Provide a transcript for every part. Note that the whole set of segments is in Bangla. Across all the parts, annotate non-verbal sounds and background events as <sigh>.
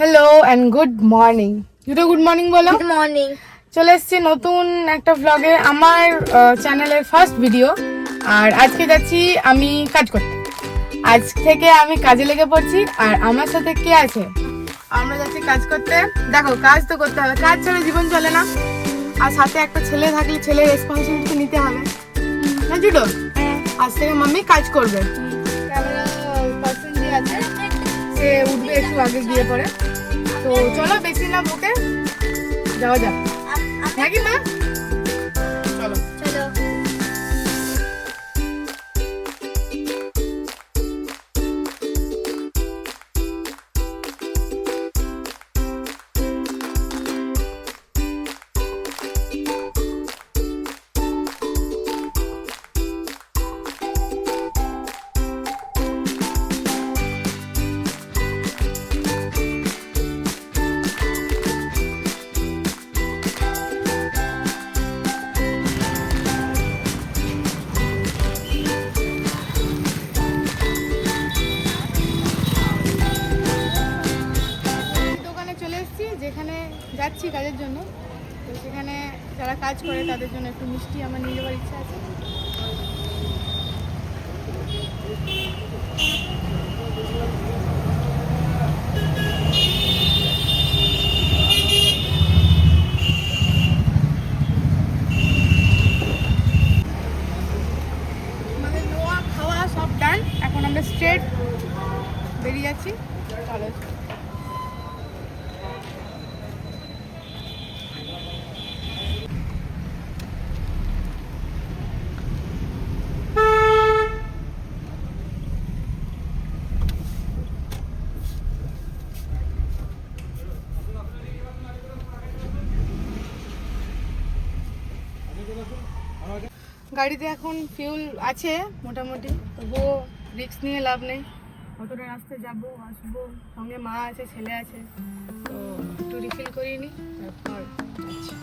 হ্যালো অ্যান্ড গুড মর্নিং দুটো গুড মর্নিং বলো। গুড মর্নিং চলে এসেছি নতুন একটা ব্লগে আমার চ্যানেলের ফার্স্ট ভিডিও আর আজকে যাচ্ছি আমি কাজ করতে। আজ থেকে আমি কাজে লেগে পড়ছি আর আমার সাথে কে আছে? আমরা যাচ্ছি কাজ করতে। দেখো কাজ তো করতে হবে। কাজ ছাড়া জীবন চলে না। আর সাথে একটা ছেলে থাকলে ছেলের রেসপন্সিবিলিটি নিতে হবে। না জুটো আজ থেকে মাম্মি কাজ করবে। ক্যামেরা পার্সন যে আছে সে উঠবে একটু আগে গিয়ে পরে। তো চলো বেশি না বকে যাওয়া যাক নাকি মা যাচ্ছি কাজের জন্য। তো সেখানে যারা কাজ করে তাদের জন্য একটু মিষ্টি আমার নিয়ে যাওয়ার ইচ্ছা আছে। আমাদের নোয়া খাওয়া সব ডান এখন আমরা স্ট্রেট বেরিয়ে যাচ্ছি চলো গাড়িতে এখন ফিউল আছে মোটামুটি, তবুও রিক্স নিয়ে লাভ নেই অতটা রাস্তায় যাব, আসব, সঙ্গে মা আছে, ছেলে আছে, তো একটু রিফিল করিয়ে নিই তারপর যাচ্ছি।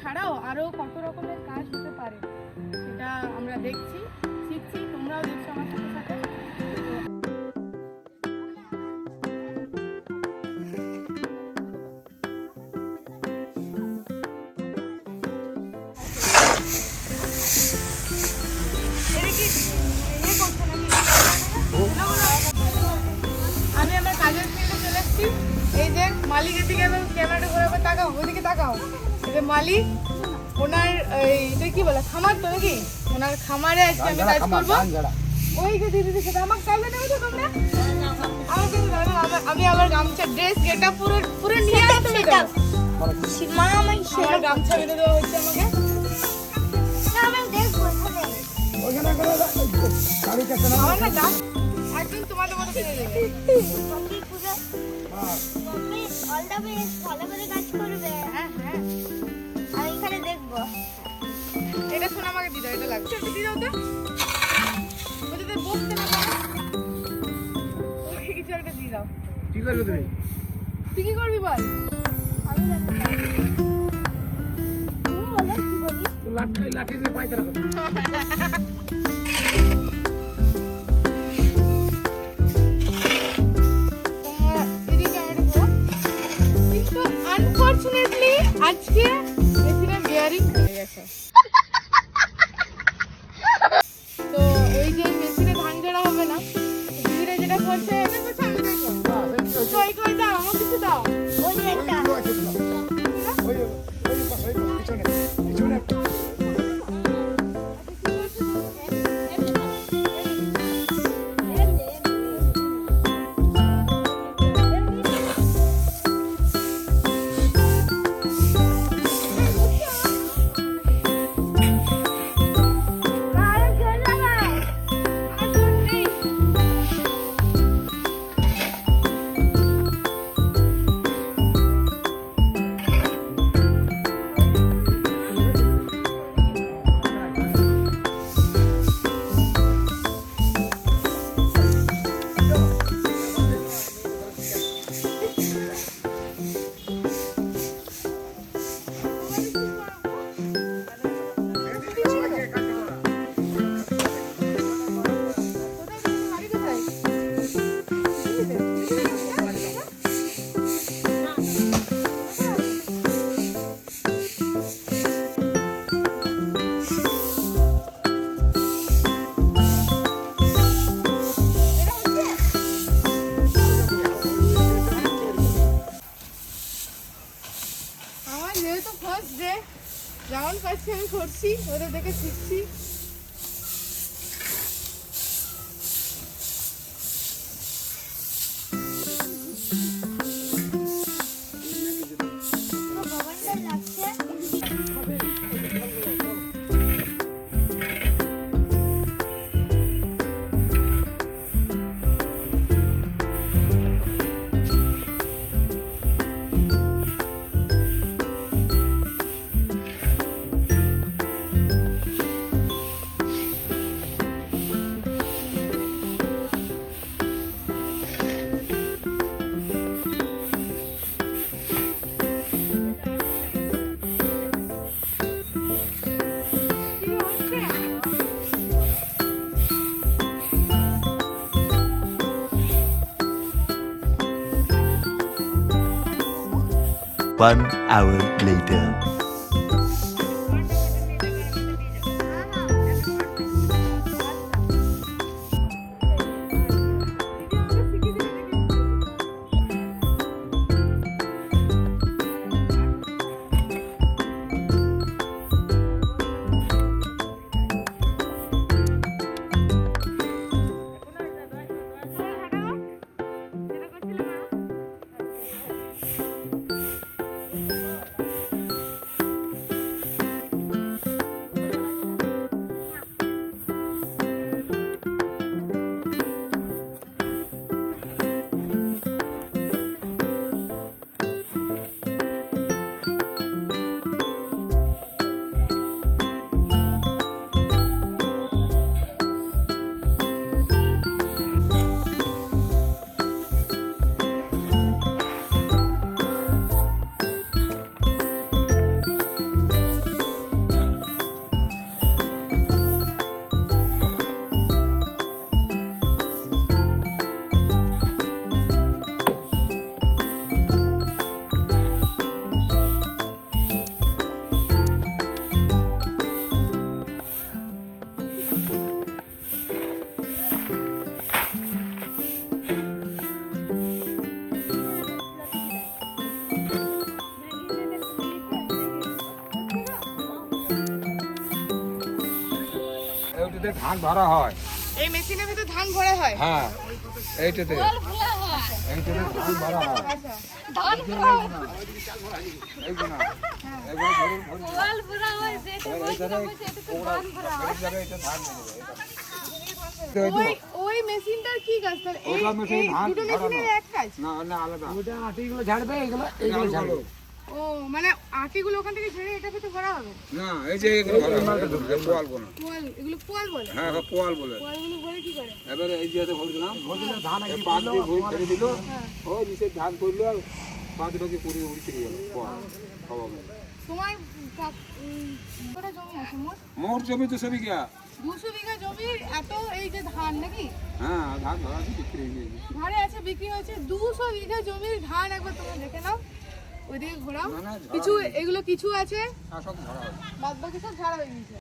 ছাড়াও আরও কত রকমের কাজ হতে পারে, সেটা আমরা দেখছি। শিখছি তোমরাও দেখছ আমার সাথে সাথে আমি আমার কাজের ফিল্ডে চলে এসেছি। এই যে মালিকের দিকে ক্যামেরাটা ঘোরাবো, তাকাও ওইদিকে তাকাও। মালিক ওনার এই, এটা কি বলে খামার তো নাকি? ওনার খামারে আজকে আমি কাজ করব। ওই যে দিদি সেটা আমাকে কাজে নেবে তো তোমরা? আমাকে আমার- আমি আমার গামছা ড্রেস গেটা পুরো পুরো নিয়ে দাও মা আমার গামছা বেঁধে দেওয়া হচ্ছে আমাকে। আমি আমার না একদম তোমাদের মতো কিনে দেবে। মম্মি পুরো মম্মি অল দ্য বেস্ট ভালো করে কাজ করবে হ্যাঁ হ্যাঁ। আমি এখানে দেখব। এটা শোনা আমাকে দিদা এটা লাগছে এটা দিয়ে দাও তো। ওটা বসতে না পারে। কিছু একটা দিয়ে দাও। কি করবে তুমি? তুই কি করবি বল? আমি লাঠি লাঠি দিয়ে করবে <laughs> আজকে মেশিনের বিয়ারিং হয়ে গেছে। পাচ্ছি আমি করছি ওদের দেখে শিখছি One hour later. এইটাতে ধান ভরা হয়। এই মেশিনের ভিতর ধান ভরা হয়? হ্যাঁ এইটাতে। এইটাতে ধান ভরা হয়। ধান এই এক কাজ। না না আলাদা। ওটা আটিগুলো ঝাড়বে এগুলো এইগুলো ঝাড়বে। ও মানে আটিগুলো ওখান থেকে ঝেড়ে এটা ভিতরে ভরা হবে? না এই যে এগুলো ভরা এগুলো পোয়াল বোনা পোয়াল এগুলো পোয়াল বলে? হ্যাঁ হ্যাঁ পোয়াল বলে। পোয়ালগুলো ভরে কি করে? এবারে এই যে ভরে দিলাম ধান দিয়ে ভরে ছেড়ে দিল হ্যাঁ। ও নিচে ধান করল আর পাঁচ টাকি পুরি উড়ি ছিড়ে গেল পোয়াল। খাওয়া গেল তোমার কটা জমি আছে মোট? মোট জমি তো সবই গিয়া দুশো বিঘা জমির এত এই যে ধান নাকি? হ্যাঁ ধান ধরা আছে বিক্রি হয়ে গেছে। ঘরে আছে বিক্রি হয়েছে। দুশো বিঘা জমির ধান একবার তোমরা দেখে নাও। ওইদিকে ঘোরাও। কিছু এগুলো কিছু আছে? বাদ বাকি সব ঝাড়া হয়ে গেছে।